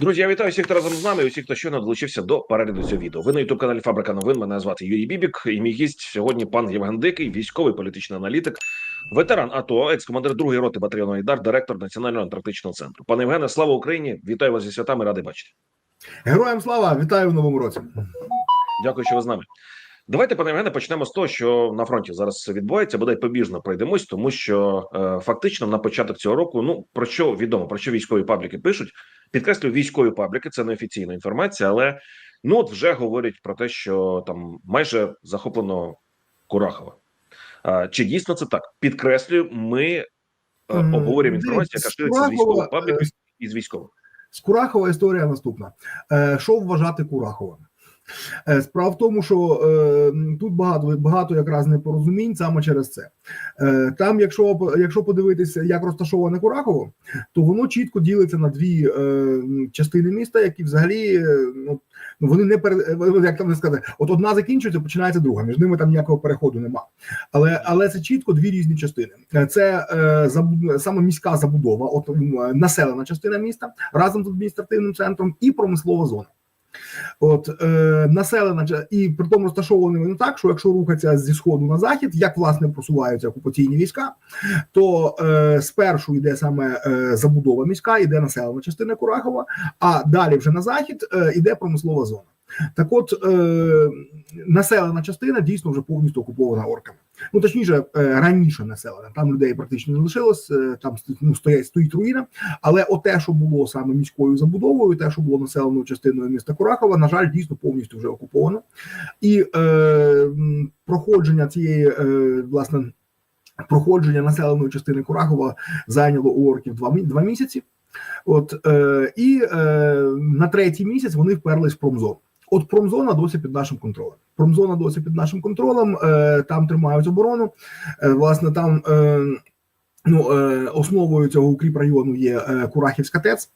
Друзі, я вітаю всіх, хто разом з нами, і усіх, хто щойно долучився до перегляду цього відео. Ви на youtube каналі Фабрика новин. Мене звати Юрій Бібік. І мій гість сьогодні пан Євген Дикий, військовий політичний аналітик, ветеран АТО, екс-командир другої роти батальйону Айдар, директор Національного антарктичного центру. Пане Євгене, слава Україні! Вітаю вас зі святами, радий бачити. Героям слава! Вітаю в новому році. Дякую, що ви з нами. Давайте, пане Євгене, почнемо з того, що на фронті зараз відбувається. Бодай побіжно пройдемось, тому що е, фактично на початок цього року, ну про що відомо, про що військові пабліки пишуть. Підкреслюю, військові пабліки, це не офіційна інформація, але ну от вже говорять про те, що там майже захоплено Курахова. А, чи дійсно це так? Підкреслюю, ми е, обговорюємо інформацію, яка шириться з військових пабліків е, і з військових. З Курахова історія наступна. Е, Що вважати Кураховим? Е, Справа в тому, що е, тут багато багато якраз непорозумінь саме через це. Е, там, якщо якщо подивитися, як розташоване Курахово, то воно чітко ділиться на дві е, частини міста, які взагалі е, ну, вони не пере, е, як там не сказати, от одна закінчується, починається друга. Між ними там ніякого переходу нема. Але але це чітко дві різні частини. Це е, забу- саме міська забудова, от населена частина міста разом з адміністративним центром і промислова зона. От е, населена і при тому розташовані вони так, що якщо рухатися зі сходу на захід, як власне просуваються окупаційні війська, то е, спершу йде саме е, забудова міська, йде населена частина Курахова, а далі вже на захід е, йде промислова зона. Так, от е, населена частина дійсно вже повністю окупована орками. Ну точніше, е, раніше населена. Там людей практично не лишилось, е, там ну, стоять стоїть руїна. Але оте, що було саме міською забудовою, те, що було населеною частиною міста Курахова, на жаль, дійсно повністю вже окуповано. І е, проходження цієї е, власне проходження населеної частини Курахова зайняло у орків два, два місяці. От е, і е, на третій місяць вони вперлись в промзону. От промзона досі під нашим контролем. Промзона досі під нашим контролем. Е, там тримають оборону. Е, власне, там е, ну, основою цього укріп району є Курахівська ТЕЦ.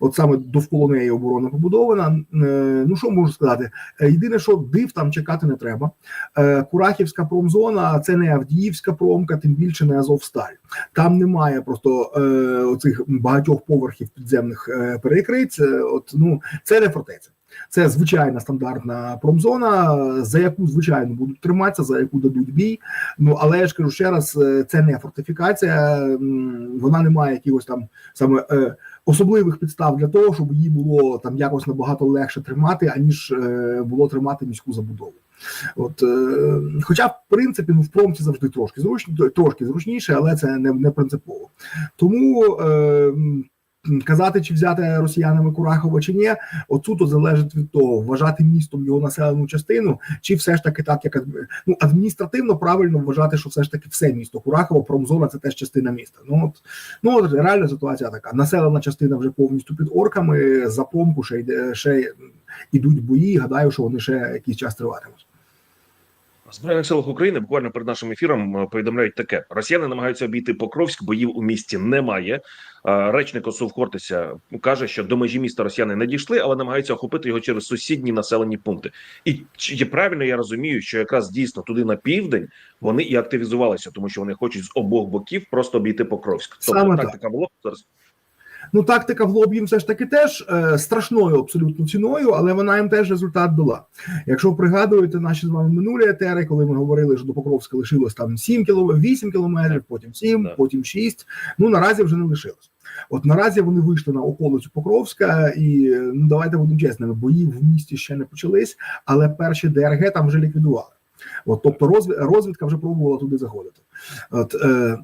От саме довкола неї оборона побудована. Ну що можу сказати? Єдине, що див там чекати не треба. Курахівська промзона це не Авдіївська промка, тим більше не Азовсталь. Там немає просто оцих багатьох поверхів підземних перекриць. От ну це не фортеця. Це звичайна стандартна промзона, за яку звичайно будуть триматися, за яку дадуть бій. Ну але я ж кажу ще раз, е, це не фортифікація, вона не має якихось там саме е, особливих підстав для того, щоб її було там якось набагато легше тримати, аніж е, було тримати міську забудову. От, е, хоча, в принципі, ну в промці завжди трошки зручні, трошки зручніше, але це не, не принципово. Тому. Е, Казати, чи взяти росіянами Курахово чи ні, отут залежить від того, вважати містом його населену частину, чи все ж таки так, як ну, адміністративно правильно вважати, що все ж таки все місто Курахово, промзона це теж частина міста. Ну от ну от реальна ситуація така. Населена частина вже повністю під орками. За промку ще йде ще ідуть бої. Гадаю, що вони ще якийсь час триватимуть. Збройних силах України буквально перед нашим ефіром е, повідомляють таке: Росіяни намагаються обійти Покровськ, боїв у місті немає. Е, Речник ОСУ Хортиця каже, що до межі міста Росіяни не дійшли, але намагаються охопити його через сусідні населені пункти. І чи правильно я розумію, що якраз дійсно туди на південь вони і активізувалися, тому що вони хочуть з обох боків просто обійти Покровськ. Тобто Саме так. тактика була зараз. Ну, тактика в лоб їм все ж таки теж е, страшною абсолютно ціною, але вона їм теж результат дала. Якщо пригадуєте наші з вами минулі етери, коли ми говорили, що до Покровська лишилось там 7 кілометрів, 8 кілометрів, потім 7, Да. потім 6, Ну наразі вже не лишилось. От наразі вони вийшли на околицю Покровська, і ну давайте будемо чесними, бої в місті ще не почались, але перші ДРГ там вже ліквідували. От, тобто розвід, розвідка вже пробувала туди заходити. От, е,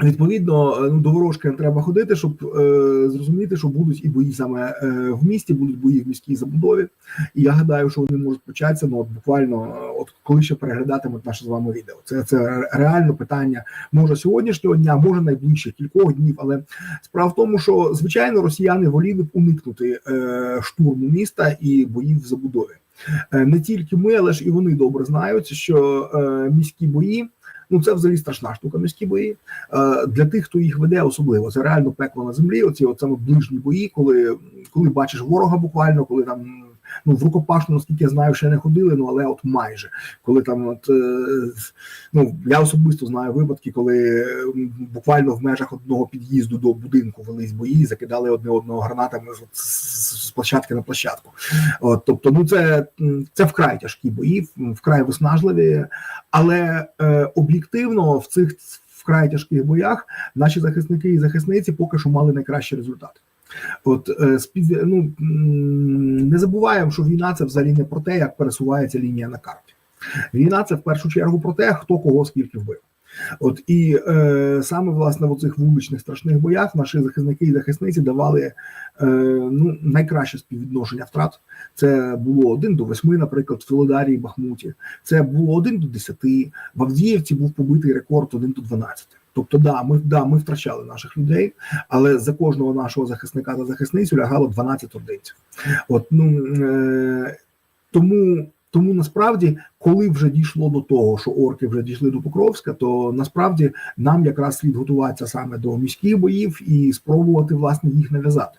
Відповідно, е, ну до ворожки треба ходити, щоб е, зрозуміти, що будуть і бої саме е, в місті, будуть бої в міській забудові. І я гадаю, що вони можуть початися. Ну от буквально, е, от коли ще переглядатимуть наше з вами відео. Це це реально питання може сьогоднішнього дня, може найближчих кількох днів. Але справа в тому, що звичайно росіяни воліли б уникнути е, штурму міста і боїв в забудові. Е, не тільки ми, але ж і вони добре знають, що е, міські бої Ну це взагалі страшна штука. Міські бої Е, для тих, хто їх веде, особливо це реально пекло на землі. Оці от саме ближні бої, коли, коли бачиш ворога, буквально, коли там. Ну, в рукопашну, наскільки я знаю, ще не ходили, ну але от майже коли там, от е, ну я особисто знаю випадки, коли буквально в межах одного під'їзду до будинку велись бої, закидали одне одного гранатами з площадки на площадку. От, тобто, ну це, це вкрай тяжкі бої, вкрай виснажливі, але е, об'єктивно в цих вкрай тяжких боях наші захисники і захисниці поки що мали найкращі результати. От е, спів... ну, не забуваємо, що війна це взагалі не про те, як пересувається лінія на карті. Війна це в першу чергу про те, хто кого скільки вбив. От і е, саме власне в цих вуличних страшних боях наші захисники і захисниці давали е, ну, найкраще співвідношення втрат. Це було 1 до 8, наприклад, в Солидарії Бахмуті. Це було 1 до 10. В Авдіївці був побитий рекорд 1 до 12. Тобто, да, ми да, ми втрачали наших людей, але за кожного нашого захисника та захисницю лягало 12 ординців. От ну е, тому. Тому насправді, коли вже дійшло до того, що орки вже дійшли до Покровська, то насправді нам якраз слід готуватися саме до міських боїв і спробувати власне їх нав'язати.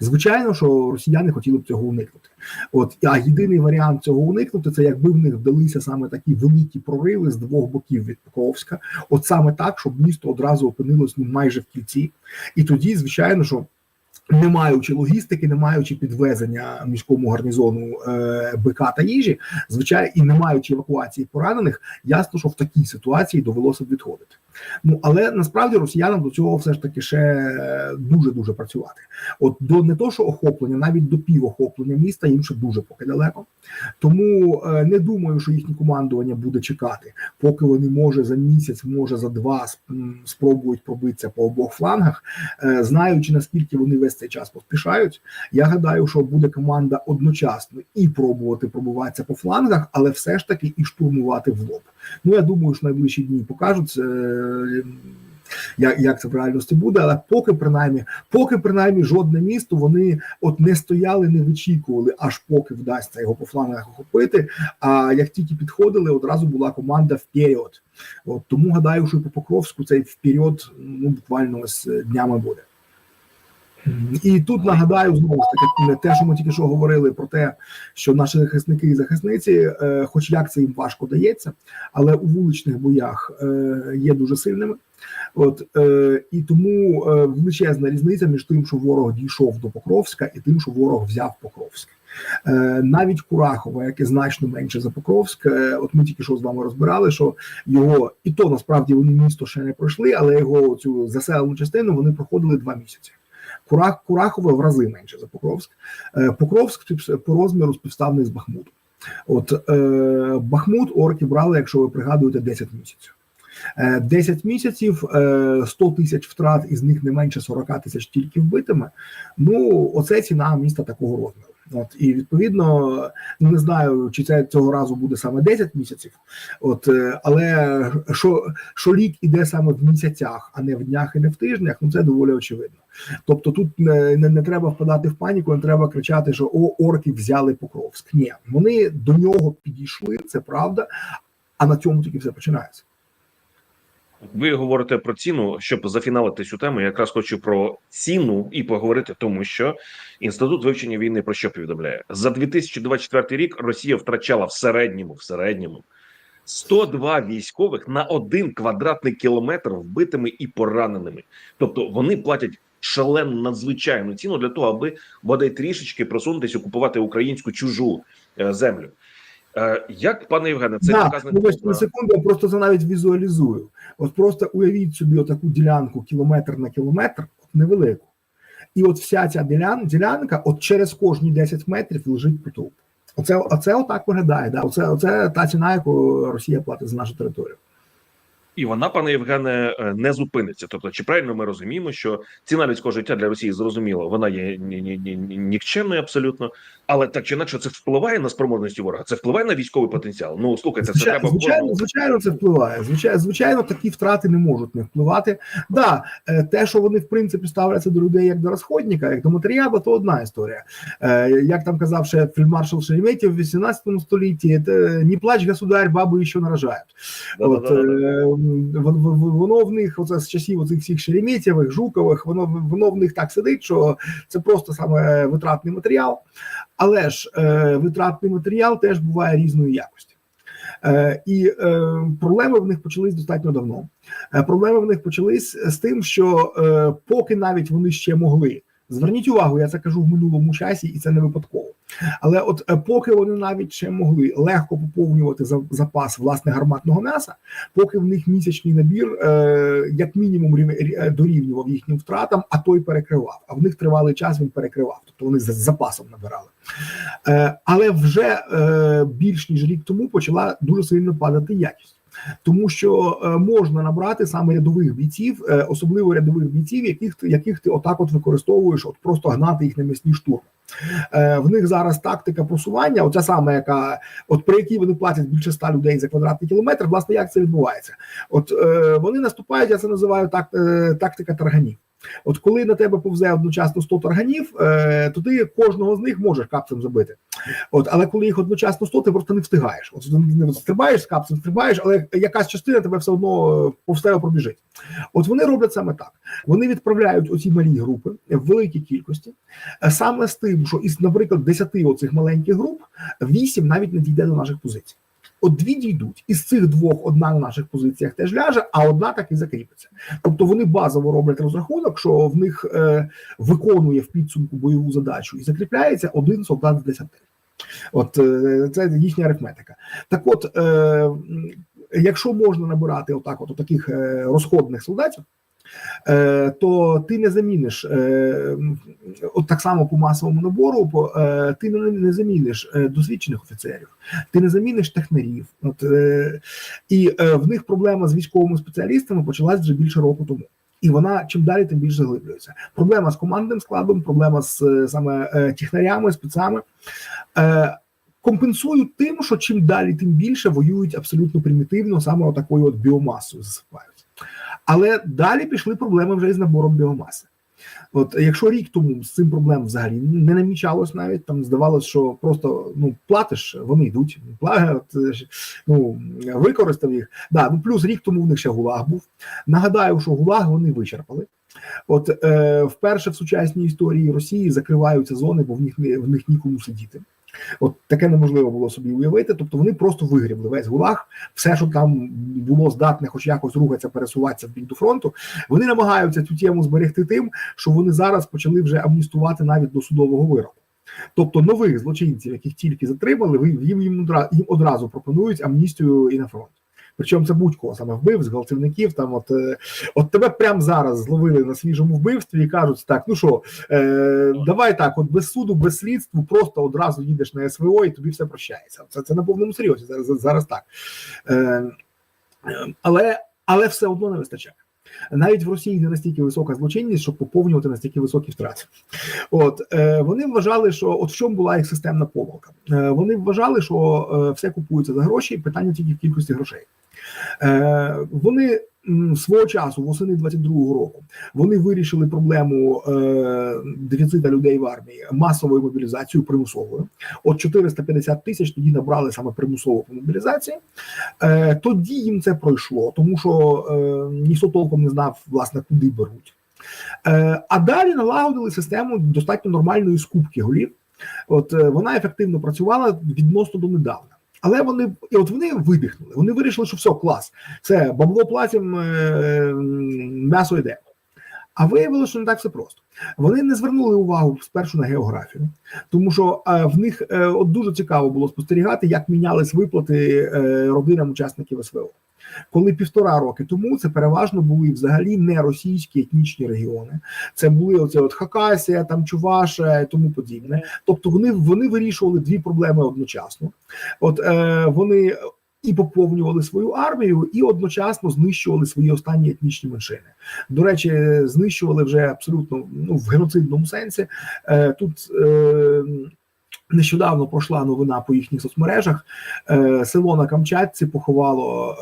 Звичайно, що росіяни хотіли б цього уникнути. От а єдиний варіант цього уникнути це якби в них вдалися саме такі великі прориви з двох боків від Покровська, от саме так, щоб місто одразу опинилось ну майже в кільці, і тоді, звичайно, що. Не маючи логістики, не маючи підвезення міському гарнізону е, БК та їжі, звичайно, і не маючи евакуації поранених, ясно, що в такій ситуації довелося б відходити. Ну але насправді росіянам до цього все ж таки ще дуже дуже працювати. От до не то, що охоплення, навіть до півохоплення міста їм ще дуже поки далеко. Тому е, не думаю, що їхнє командування буде чекати, поки вони може за місяць, може за два спробують пробитися по обох флангах, е, знаючи наскільки вони весь цей час поспішають. Я гадаю, що буде команда одночасно і пробувати пробуватися по флангах, але все ж таки і штурмувати в лоб. Ну я думаю, що найближчі дні покажуть. Е, як, як це в реальності буде, але поки принаймні, поки принаймні жодне місто вони от не стояли, не вичікували, аж поки вдасться його по флангах охопити. А як тільки підходили, одразу була команда вперед. От тому гадаю, що по Покровську цей вперед ну буквально ось днями буде. І тут нагадаю знову ж таки те, що ми тільки що говорили про те, що наші захисники і захисниці, е, хоч як це їм важко дається, але у вуличних боях е, є дуже сильними. От е, і тому величезна різниця між тим, що ворог дійшов до Покровська, і тим, що ворог взяв Покровськ. Навіть Курахова, яке значно менше за Покровськ, от ми тільки що з вами розбирали, що його і то насправді вони місто ще не пройшли, але його цю заселену частину вони проходили два місяці. Курах, Курахове в рази менше за Покровськ. Е, Покровськ по розміру співставний з Бахмутом. От е, Бахмут орки брали, якщо ви пригадуєте, 10 місяців. 10 місяців, 100 тисяч втрат, із них не менше 40 тисяч тільки вбитими. Ну, оце ціна міста такого розміру. От і відповідно ну не знаю, чи це цього разу буде саме 10 місяців. От але що що рік іде саме в місяцях, а не в днях і не в тижнях, ну це доволі очевидно. Тобто тут не, не, не треба впадати в паніку, не треба кричати, що о, орки взяли Покровськ. Ні, вони до нього підійшли, це правда. А на цьому тільки все починається. Ви говорите про ціну, щоб зафіналити цю тему. Я якраз хочу про ціну і поговорити, тому що інститут вивчення війни про що повідомляє за 2024 рік. Росія втрачала в середньому в середньому 102 військових на один квадратний кілометр вбитими і пораненими. Тобто вони платять шалену надзвичайну ціну для того, аби бодай трішечки просунутися, окупувати українську чужу е, землю. Е, Як пане Євгене, це да, показник ну, на секунду, я просто це навіть візуалізую. От просто уявіть собі отаку ділянку кілометр на кілометр, от невелику. І от вся ця ділян, ділянка, от через кожні 10 метрів лежить потоп. Оце, оце отак виглядає. Да? Оце, оце та ціна, яку Росія платить за нашу територію. І вона, пане Євгене, е, не зупиниться. Тобто, чи правильно ми розуміємо, що ціна людського життя для Росії зрозуміло, вона є ні, ні, ні, нікчемною абсолютно. Але так чи інакше це впливає на спроможності ворога, це впливає на військовий потенціал. Ну слухайте, це Звичайно, треба звичайно, звичайно, це впливає. Звичайно, звичайно, такі втрати не можуть не впливати. Да, е, те, що вони в принципі ставляться до людей як до розходника, як до матеріалу, то одна історія. Е, Як там казав ще фельдмаршал Шереметєв в 18 столітті, «Те, не плач, государь, баби ще наражають. От, Да-да-да-да. е, вон- вон- воно в них, оце з часів оцих всіх Шереметєвих, Жукових, воно, воно в них так сидить, що це просто саме витратний матеріал. Але ж е, витратний матеріал теж буває різної якості. Е, і е, проблеми в них почались достатньо давно. Е, проблеми в них почались з тим, що е, поки навіть вони ще могли. Зверніть увагу, я це кажу в минулому часі, і це не випадково. Але от е, поки вони навіть ще могли легко поповнювати за- запас власне гарматного м'яса, поки в них місячний набір, е, як мінімум, е, дорівнював їхнім втратам, а той перекривав. А в них тривалий час він перекривав, тобто вони з запасом набирали. Е, але вже е, більш ніж рік тому почала дуже сильно падати якість. Тому що е, можна набрати саме рядових бійців, е, особливо рядових бійців, яких ти яких ти отак от використовуєш, от просто гнати їх на місні штурми. Е, в них зараз тактика просування, оця саме, яка от при якій вони платять більше ста людей за квадратний кілометр. Власне, як це відбувається? От вони наступають, я це називаю так, тактика тарганів. От коли на тебе повзе одночасно 100 тарганів, е, то ти кожного з них можеш капцем забити. От, але коли їх одночасно 100, ти просто не встигаєш. От не стрибаєш з капцем, стрибаєш, але якась частина тебе все одно е, повз пробіжить. От вони роблять саме так. Вони відправляють оці малі групи в великій кількості, е, саме з тим, що із, наприклад, 10 оцих маленьких груп 8 навіть не дійде до наших позицій. От дві дійдуть. Із цих двох одна на наших позиціях теж ляже, а одна так і закріпиться. Тобто вони базово роблять розрахунок, що в них е, виконує в підсумку бойову задачу і закріпляється один солдат з 10. От е, це їхня арифметика. Так, от, е, якщо можна набирати отак, от таких е, розходних солдатів. Е, То ти не заміниш е, от так само по масовому набору, е, ти не, заміниш досвідчених офіцерів, ти не заміниш технарів. От, і в них проблема з військовими спеціалістами почалась вже більше року тому. І вона чим далі, тим більше заглиблюється. Проблема з командним складом, проблема з саме технарями, спецами. Компенсують тим, що чим далі, тим більше воюють абсолютно примітивно, саме отакою от біомасою засипають. Але далі пішли проблеми вже із набором біомаси. От якщо рік тому з цим проблем взагалі не намічалось навіть там здавалося, що просто ну платиш, вони йдуть. Пла- от, ж, ну використав їх. Да, ну плюс рік тому в них ще гулаг був. Нагадаю, що гулаг вони вичерпали. От е, вперше в сучасній історії Росії закриваються зони, бо в них в них нікому сидіти. От таке неможливо було собі уявити. Тобто вони просто вигрібли весь гулаг, все, що там було здатне, хоч якось рухатися, пересуватися в бік до фронту. Вони намагаються цю тему зберегти тим, що вони зараз почали вже амністувати навіть до судового вироку. Тобто нових злочинців, яких тільки затримали, їм їм одразу пропонують амністію і на фронт. Причому це будь-кого саме вбив з гвалтівників. Там от, е, от тебе прямо зараз зловили на свіжому вбивстві і кажуть: так, ну що, е, давай так, от без суду, без слідства, просто одразу їдеш на СВО і тобі все прощається. Це, це на повному серйозі. Зараз, зараз так. Е, але, але все одно не вистачає. Навіть в Росії не настільки висока злочинність, щоб поповнювати настільки високі втрати. От е, вони вважали, що от в чому була їх системна помилка. Е, вони вважали, що е, все купується за гроші, питання тільки в кількості грошей. Е, вони свого часу, восени 22-го року, вони вирішили проблему е, дефіцита людей в армії масовою мобілізацією примусовою. От 450 тисяч тоді набрали саме примусово по мобілізації. Е, тоді їм це пройшло, тому що ніхто толком не знав, власне, куди беруть. А далі налагодили систему достатньо нормальної скупки голів. От вона ефективно працювала відносно до недавна. Але вони і от вони видихнули. Вони вирішили, що все, клас, це бабло платимо, е, м'ясо йде. А виявилося, що не так все просто. Вони не звернули увагу спершу на географію, тому що е, в них е, от дуже цікаво було спостерігати, як мінялись виплати е, родинам учасників СВО. Коли півтора роки тому це переважно були взагалі не російські етнічні регіони. Це були оце от Хакасія, там Чуваша і тому подібне. Тобто вони, вони вирішували дві проблеми одночасно. От е, вони і поповнювали свою армію, і одночасно знищували свої останні етнічні меншини. До речі, знищували вже абсолютно ну в геноцидному сенсі. Е, тут е, Нещодавно пройшла новина по їхніх соцмережах. Е, село на Камчатці поховало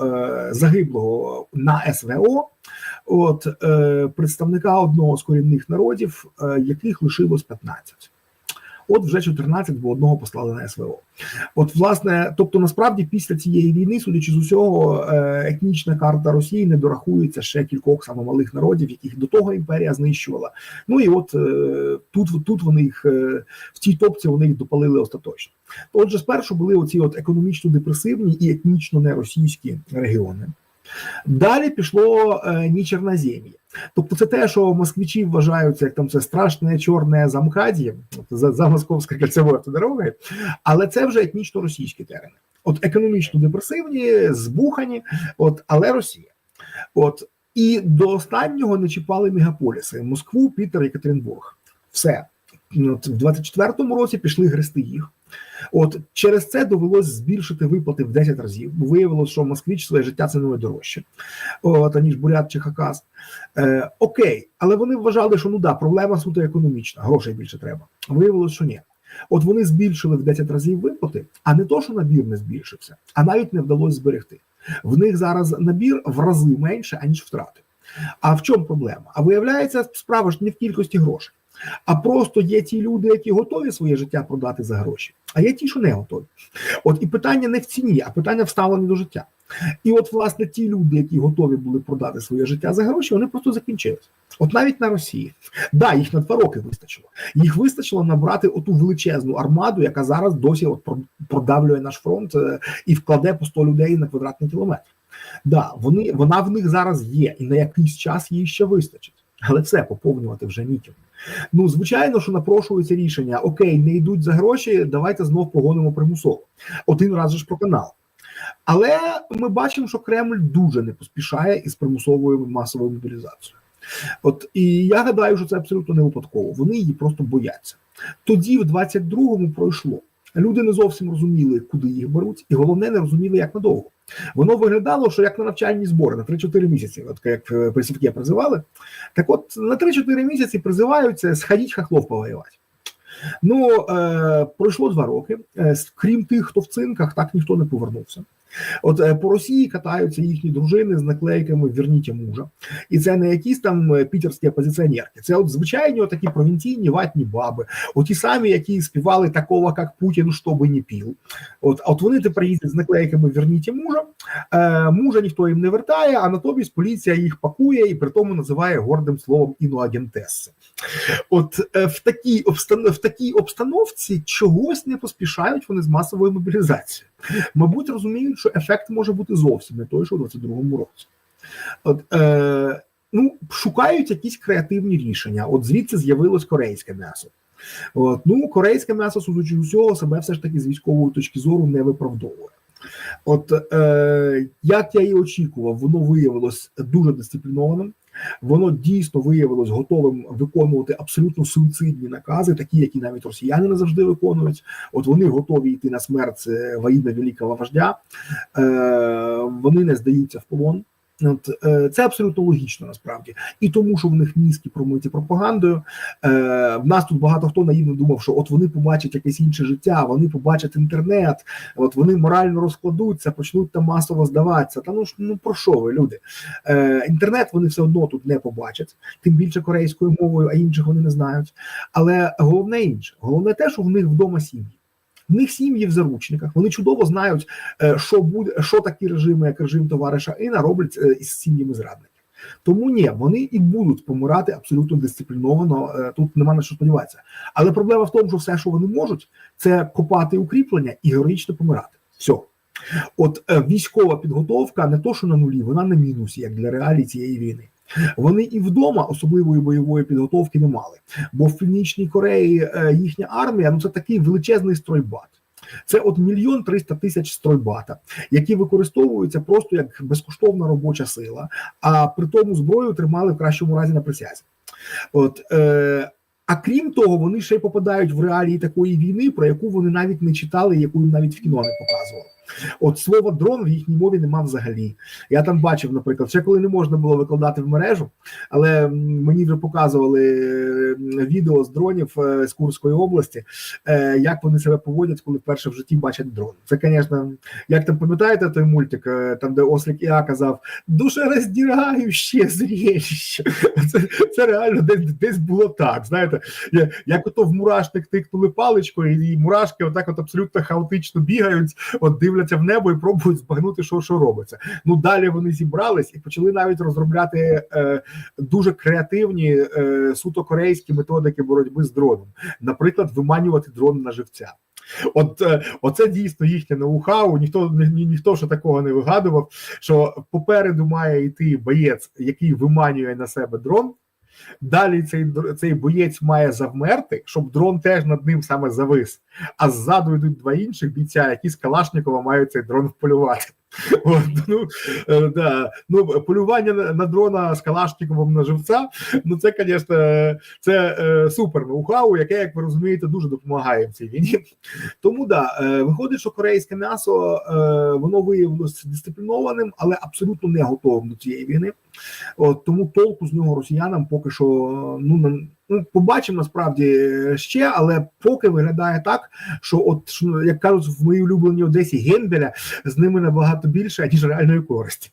загиблого на СВО. От представника одного з корінних народів, яких лишилось 15. От вже 14, бо одного послали на СВО. От, власне, тобто, насправді, після цієї війни, судячи з усього, е, етнічна карта Росії не дорахується ще кількох саме малих народів, яких до того імперія знищувала. Ну і от е, тут, тут вони їх е, в цій топці вони їх допалили остаточно. Отже, спершу були оці от економічно депресивні і етнічно неросійські регіони. Далі пішло Нічернозем'я. Тобто, це те, що москвичі вважаються як там це страшне чорне замхадіє, за, за московською кольцевою автодорогою, але це вже етнічно російські терени. От економічно депресивні, збухані, от але Росія. От і до останнього не чіпали мегаполіси Москву, Пітер, Екатеринбург. Все. В 24-му році пішли грести їх. От через це довелось збільшити виплати в 10 разів, бо виявилось, що москвич своє життя цінує дорожче, от, аніж бурят чи хакас. Е, окей, але вони вважали, що ну да, проблема суто економічна, грошей більше треба. Виявилось, що ні. От вони збільшили в 10 разів виплати, а не то, що набір не збільшився, а навіть не вдалося зберегти. В них зараз набір в рази менше, аніж втрати. А в чому проблема? А виявляється, справа ж не в кількості грошей. А просто є ті люди, які готові своє життя продати за гроші, а є ті, що не готові. От і питання не в ціні, а питання вставлені до життя. І от, власне, ті люди, які готові були продати своє життя за гроші, вони просто закінчились. От навіть на Росії. Да, їх на два роки вистачило. Їх вистачило набрати оту величезну армаду, яка зараз досі от продавлює наш фронт е, і вкладе по 100 людей на квадратний кілометр. Да, вони, вона в них зараз є, і на якийсь час їй ще вистачить. Але все поповнювати вже ніким. Ну, звичайно, що напрошується рішення: окей, не йдуть за гроші, давайте знов погонимо примусово. Один раз же ж про канал. Але ми бачимо, що Кремль дуже не поспішає із примусовою масовою мобілізацією. От і я гадаю, що це абсолютно не випадково. Вони її просто бояться. Тоді, в 22-му, пройшло. Люди не зовсім розуміли, куди їх беруть, і головне, не розуміли, як надовго. Воно виглядало, що як на навчальні збори на 3-4 місяці, от як присівки призивали. Так от на 3-4 місяці призиваються сходіть хахлов повоювати. Ну, е, пройшло два роки. Е, крім тих, хто в цинках, так ніхто не повернувся. От е, по Росії катаються їхні дружини з наклейками Верніть мужа. І це не якісь там е, пітерські опозиціонерки. Це от звичайні такі провінційні ватні баби, оті самі, які співали такого, як Путін, що би не пів. От, от вони тепер їздять з наклейками Верніть мужа. Е, Мужа ніхто їм не вертає, а натомість поліція їх пакує і при тому називає гордим словом іноагентеси. От е, в такій обстан... в такій обстановці чогось не поспішають вони з масовою мобілізацією. Мабуть, розуміють, що ефект може бути зовсім не той, що у 22-му році. От, е, ну, шукають якісь креативні рішення. От звідси з'явилось корейське м'ясо. От, ну, корейське м'ясо, судячи усього, себе все ж таки з військової точки зору не виправдовує. От е, як я і очікував, воно виявилось дуже дисциплінованим. Воно дійсно виявилось готовим виконувати абсолютно суїцидні накази, такі, які навіть росіяни не завжди виконують. От вони готові йти на смерть во ім'я великого вождя, е, вони не здаються в полон. От е, це абсолютно логічно насправді, і тому, що в них мізки промиті пропагандою. Е, В нас тут багато хто наївно думав, що от вони побачать якесь інше життя, вони побачать інтернет, от вони морально розкладуться, почнуть там масово здаватися. Та ну ну про що ви люди? Е, Інтернет вони все одно тут не побачать, тим більше корейською мовою, а інших вони не знають. Але головне інше, головне те, що в них вдома сім'ї. В них сім'ї в заручниках. Вони чудово знають, що буде, що такі режими, як режим товариша Іна, роблять із сім'ями зрадників. Тому ні, вони і будуть помирати абсолютно дисципліновано. Тут нема на що сподіватися. Але проблема в тому, що все, що вони можуть, це копати укріплення і героїчно помирати. Все. От військова підготовка не то, що на нулі, вона на мінусі, як для реалій цієї війни. Вони і вдома особливої бойової підготовки не мали, бо в північній Кореї їхня армія ну це такий величезний стройбат. Це от мільйон триста тисяч стройбата, які використовуються просто як безкоштовна робоча сила, а при тому зброю тримали в кращому разі на присязі. От е, а крім того, вони ще й попадають в реалії такої війни, про яку вони навіть не читали, яку їм навіть в кіно не показували. От слово дрон в їхній мові нема взагалі. Я там бачив, наприклад, ще коли не можна було викладати в мережу, але мені вже показували відео з дронів е, з Курської області, е, як вони себе поводять, коли вперше в житті бачать дрон. Це, звісно, як там пам'ятаєте той мультик, е, там де Ослік Іа казав душероздираюче зрелище. Це, це реально десь, десь було так. Знаєте, як ото в мурашник тикнули паличкою, і мурашки отак от абсолютно хаотично бігають, от дивляться в небо і пробують збагнути, що, що робиться. Ну далі вони зібрались і почали навіть розробляти е, дуже креативні е, суто корейські методики боротьби з дроном. Наприклад, виманювати дрон на живця. От е, оце дійсно їхнє ноу-хау. Ніхто ні, ні- ніхто ще такого не вигадував. Що попереду має йти боєць, який виманює на себе дрон. Далі цей цей боєць має завмерти, щоб дрон теж над ним саме завис. А ззаду йдуть два інших бійця, які з Калашникова мають цей дрон вполювати. От, ну, е, да. ну, полювання на, на дрона з Калашниковим на живця. Ну, це, звісно, це е, супер ноу-хау, яке, як ви розумієте, дуже допомагає в цій війні. Тому да, е, виходить, що корейське м'ясо е, воно виявилося дисциплінованим, але абсолютно не готовим до цієї війни. От тому толку з нього росіянам поки що ну. Ну, побачимо насправді ще, але поки виглядає так, що от що, як кажуть в моїй улюбленій Одесі Генделя з ними набагато більше ніж реальної користі.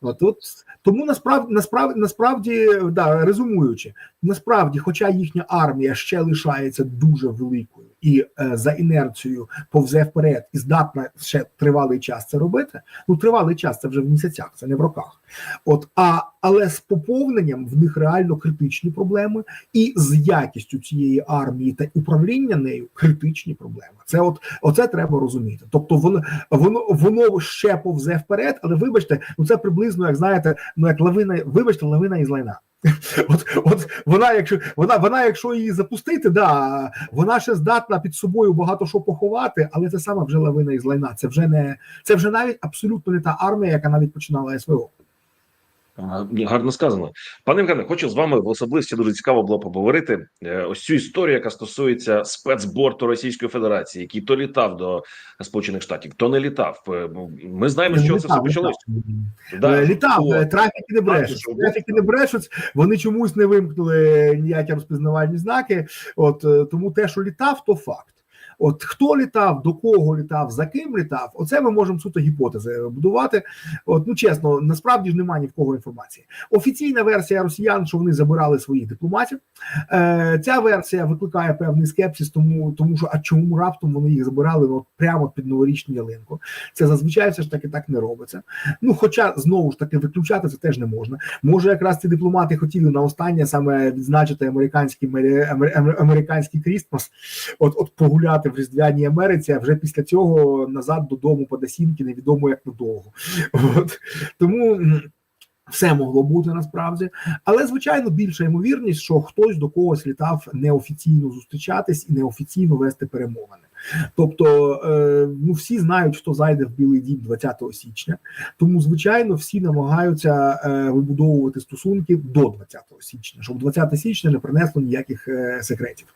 От, от тому насправді насправді насправді да резумуючи, насправді, хоча їхня армія ще лишається дуже великою і е, за інерцією повзе вперед і здатна ще тривалий час це робити. Ну тривалий час це вже в місяцях, це не в роках. От а але з поповненням в них реально критичні проблеми, і з якістю цієї армії та управління нею критичні проблеми. Це от оце треба розуміти. Тобто воно воно воно ще повзе вперед, але вибачте, ну це приблизно як знаєте, ну як лавина, вибачте, лавина із лайна. От, от вона, якщо вона, вона, якщо її запустити, да вона ще здатна під собою багато що поховати, але це саме вже лавина із лайна. Це вже не це вже навіть абсолютно не та армія, яка навіть починала СВО. Ні, Гарно сказано, пане Євгене, хочу з вами в особисті дуже цікаво було поговорити. е, Ось цю історію, яка стосується спецборту Російської Федерації, який то літав до Сполучених Штатів, то не літав. Е, Ми знаємо, що це все Літав, почалось. літав. Да, Е, Літав, е, трафіки не брешуть. Трафіки не брешуть. Вони чомусь не вимкнули ніякі розпізнавальні знаки. От е, тому те, що літав, то факт. От хто літав, до кого літав, за ким літав, оце ми можемо суто гіпотези будувати. От ну чесно, насправді ж немає ні в кого інформації. Офіційна версія росіян, що вони забирали своїх дипломатів. Е, Ця версія викликає певний скепсис, тому тому що а чому раптом вони їх забирали от прямо під новорічну ялинку? Це зазвичай все ж таки так не робиться. Ну, хоча знову ж таки виключати це теж не можна. Може, якраз ці дипломати хотіли на останнє саме відзначити американський американський крістмас, от от погуляти в Різдвяній Америці, а вже після цього назад додому по Дасінки, невідомо як надовго. От тому. Все могло бути насправді, але звичайно більша ймовірність, що хтось до когось літав неофіційно зустрічатись і неофіційно вести перемовини. Тобто, е, ну всі знають, хто зайде в Білий Дім 20 січня, тому звичайно всі намагаються е, вибудовувати стосунки до 20 січня, щоб 20 січня не принесло ніяких е, секретів.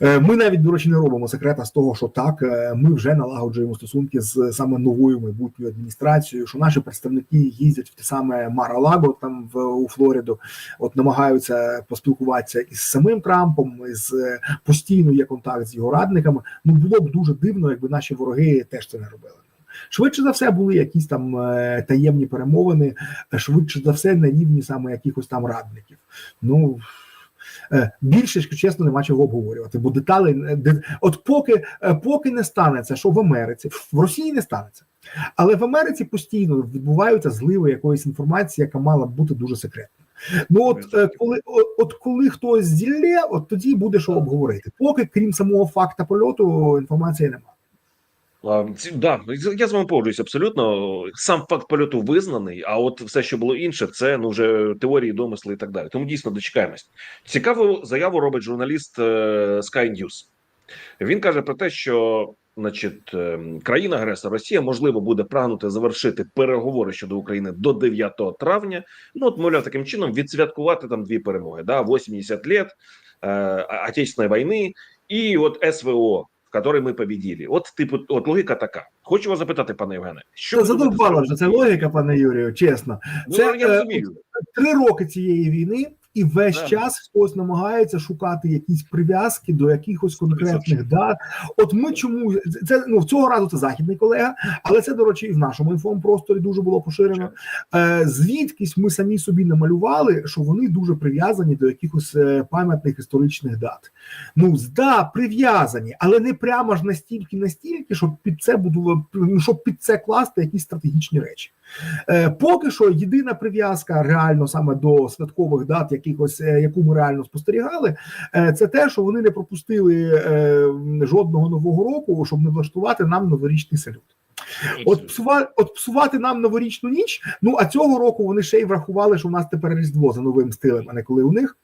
Ми навіть до речі не робимо секрета з того, що так ми вже налагоджуємо стосунки з саме новою майбутньою адміністрацією, що наші представники їздять в те саме Мара-Лаго там в у Флориду, от намагаються поспілкуватися із самим Трампом, е, постійно є контакт з його радниками. Ну було б дуже дивно, якби наші вороги теж це не робили. Швидше за все були якісь там е, таємні перемовини, е, швидше за все на рівні саме якихось там радників. Ну е, більше чесно, нема чого обговорювати, бо деталі от поки, поки не станеться, що в Америці, в Росії не станеться. Але в Америці постійно відбуваються зливи якоїсь інформації, яка мала б бути дуже секретною. Ну от е, коли от, коли хтось зілє, от тоді буде що обговорити. Поки крім самого факта польоту інформації немає. Да, я з вами погоджуюсь абсолютно. Сам факт польоту визнаний, а от все, що було інше, це ну вже теорії, домисли і так далі. Тому дійсно дочекаємось. Цікаву заяву робить журналіст е, Sky News. Він каже про те, що значить, е, країна-агресор Росія можливо буде прагнути завершити переговори щодо України до 9 травня. Ну от мовляв, таким чином відсвяткувати там дві перемоги: да, 80 лет е, Отечественної війни і от СВО в який ми побіділи. От типу, от логіка така. Хочу вас запитати, пане Євгене, що Це задовбала вже це логіка, пане Юрію, чесно. Ну, це, я е, розумію. Три роки цієї війни, і весь Да. час хтось намагається шукати якісь прив'язки до якихось конкретних дат. От ми чому це ну цього разу це західний колега, але це до речі, і в нашому інформпросторі дуже було поширено. Е, звідкись ми самі собі намалювали, що вони дуже прив'язані до якихось е, пам'ятних історичних дат. Ну да, прив'язані, але не прямо ж настільки, настільки, щоб під це будували, ну, щоб під це класти якісь стратегічні речі. Е, поки що єдина прив'язка реально саме до святкових дат, якихось е, яку ми реально спостерігали, е, це те, що вони не пропустили жодного нового року, щоб не влаштувати нам новорічний салют. От псува, от псувати нам новорічну ніч. Ну а цього року вони ще й врахували, що у нас тепер різдво за новим стилем, а не коли у них.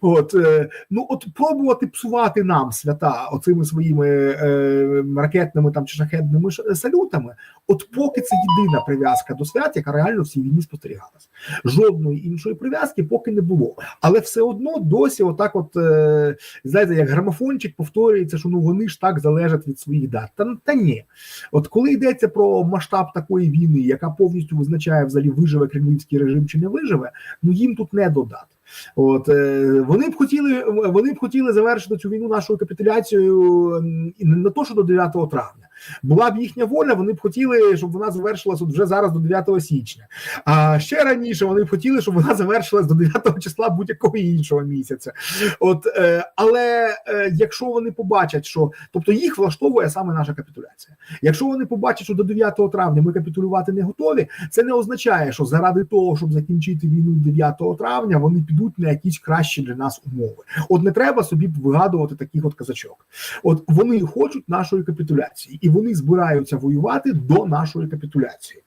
От е, ну от пробувати псувати нам свята оцими своїми е, ракетними там чи шахетними салютами. От поки це єдина прив'язка до свят, яка реально в цій війні спостерігалася. Жодної іншої прив'язки поки не було. Але все одно досі, отак, от е, знаєте, як грамофончик повторюється, що ну вони ж так залежать від своїх дат. Та, та ні. От коли йдеться про масштаб такої війни, яка повністю визначає взагалі виживе кремлівський режим чи не виживе, ну їм тут не додати. От е, вони б хотіли, вони б хотіли завершити цю війну нашою капітуляцією не на то, що до 9 травня. Була б їхня воля, вони б хотіли, щоб вона завершилась от вже зараз до 9 січня. А ще раніше вони б хотіли, щоб вона завершилась до 9 числа будь-якого іншого місяця. От, е, але е, якщо вони побачать, що тобто їх влаштовує саме наша капітуляція. Якщо вони побачать, що до 9 травня ми капітулювати не готові, це не означає, що заради того, щоб закінчити війну 9 травня, вони підуть на якісь кращі для нас умови. От не треба собі вигадувати таких от казачок. От вони хочуть нашої капітуляції, і вони збираються воювати до нашої капітуляції.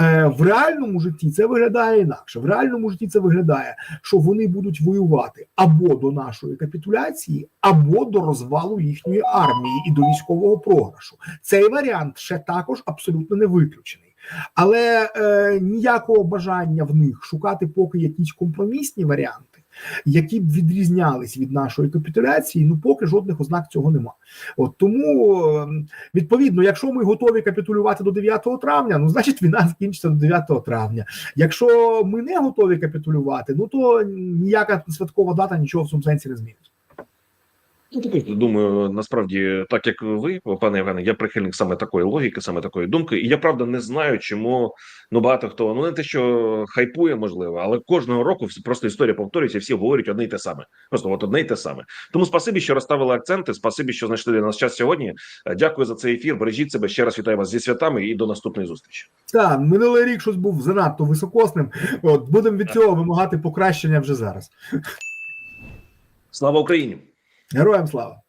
Е, в реальному житті це виглядає інакше. В реальному житті це виглядає, що вони будуть воювати або до нашої капітуляції, або до розвалу їхньої армії і до військового програшу. Цей варіант ще також абсолютно не виключений. Але е, ніякого бажання в них шукати поки якісь компромісні варіанти, які б відрізнялись від нашої капітуляції, ну поки жодних ознак цього нема. От тому е, відповідно, якщо ми готові капітулювати до 9 травня, ну значить війна закінчиться до 9 травня. Якщо ми не готові капітулювати, ну то ніяка святкова дата нічого в цьому сенсі не змінить. Ну, також думаю, насправді, так як ви, пане Євгене, я прихильник саме такої логіки, саме такої думки. І я правда не знаю, чому ну багато хто ну не те, що хайпує, можливо, але кожного року просто історія повторюється, і всі говорять одне й те саме. Просто от одне й те саме. Тому спасибі, що розставили акценти. Спасибі, що знайшли для нас час сьогодні. Е, Дякую за цей ефір. Бережіть себе. Ще раз вітаю вас зі святами і до наступної зустрічі. Так, минулий рік щось був занадто високосним. От будемо від цього вимагати покращення вже зараз. Слава Україні! Героям слава!